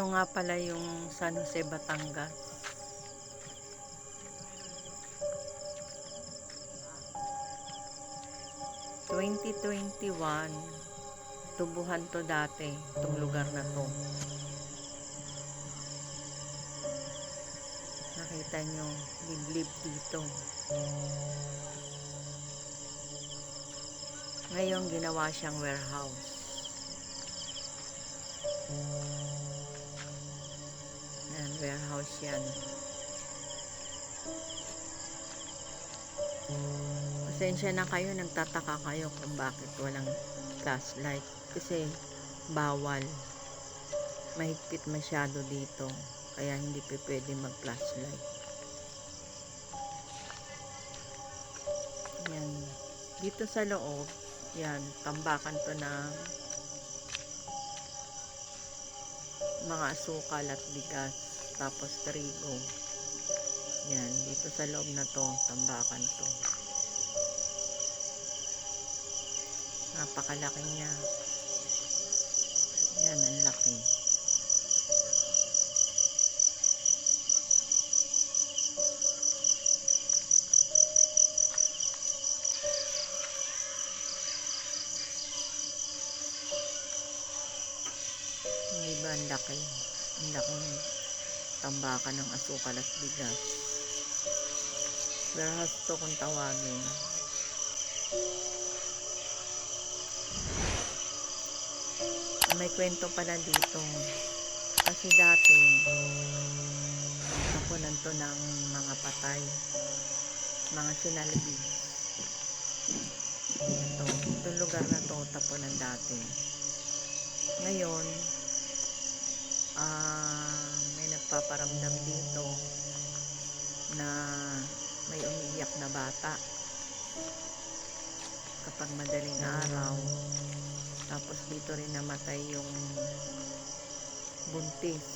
Ito nga pala yung San Jose, Batangas. Twenty twenty one, tubuhan to dati, itong lugar na to. Nakita nyo, liblib dito. Ngayon, ginawa siyang warehouse. Warehouse yan. Pasensya na kayo, nagtataka kayo kung bakit walang flashlight. Kasi bawal. Mahigpit masyado dito. Kaya hindi pa pwede mag-flashlight. Yan. Dito sa loob, yan, tambakan to ng mga asukal at bigas. Tapos trigo. Yan, dito sa loob na to, tambakan to. Napakalaki niya. Yan, ang laki. Ang laki? Ang laking tambakan ng asukal at bigas. Warehouse to kung tawagin. May kwento pala dito. Kasi dati, tapunan to ng mga patay. Mga sinalbi. Ito, itong lugar na to, tapunan dati. Ngayon, ah may nagpaparamdam dito na may umiiyak na bata. Kapag madaling araw tapos dito rin namatay yung buntis.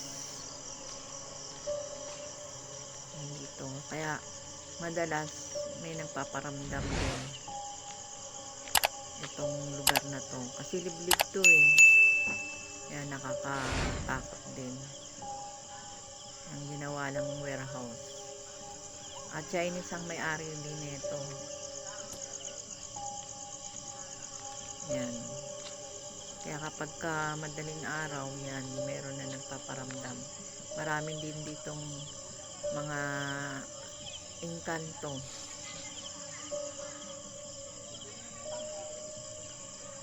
Dito. Kaya madalas may nagpaparamdam din itong lugar na to. Kasi liblib to eh. Kaya nakakatakot din ang ginawa ng warehouse. At Chinese ang may-ari din nito. Yan. Kaya kapag ka madaling araw yan meron na nagpaparamdam. Maraming din ditong mga engkanto.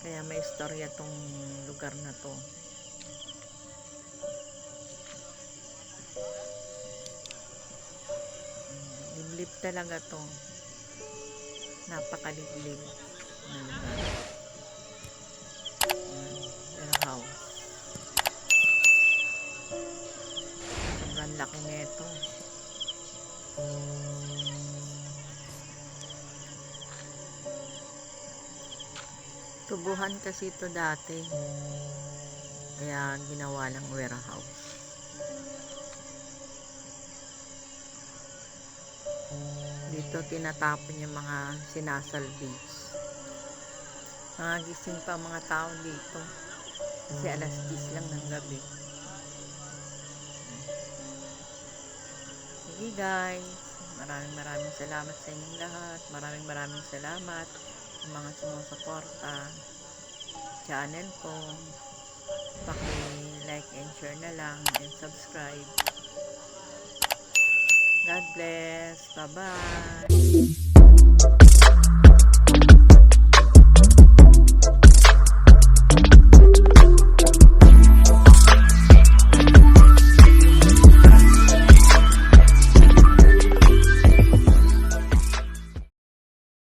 Kaya may istorya tong lugar na to talaga to napakaliblib na lugar. Yan, warehouse sobrang laki nito. Tubuhan kasi ito dati. Kaya ginawa ng warehouse dito tinatapon yung mga sinasalvage mga gising pa mga tao dito. Kasi alas 10 lang ng gabi. Sige guys. Maraming maraming salamat sa inyong lahat. Maraming maraming salamat sa mga sumusuporta channel ko. Paki like and share na lang and subscribe God bless. Bye-bye.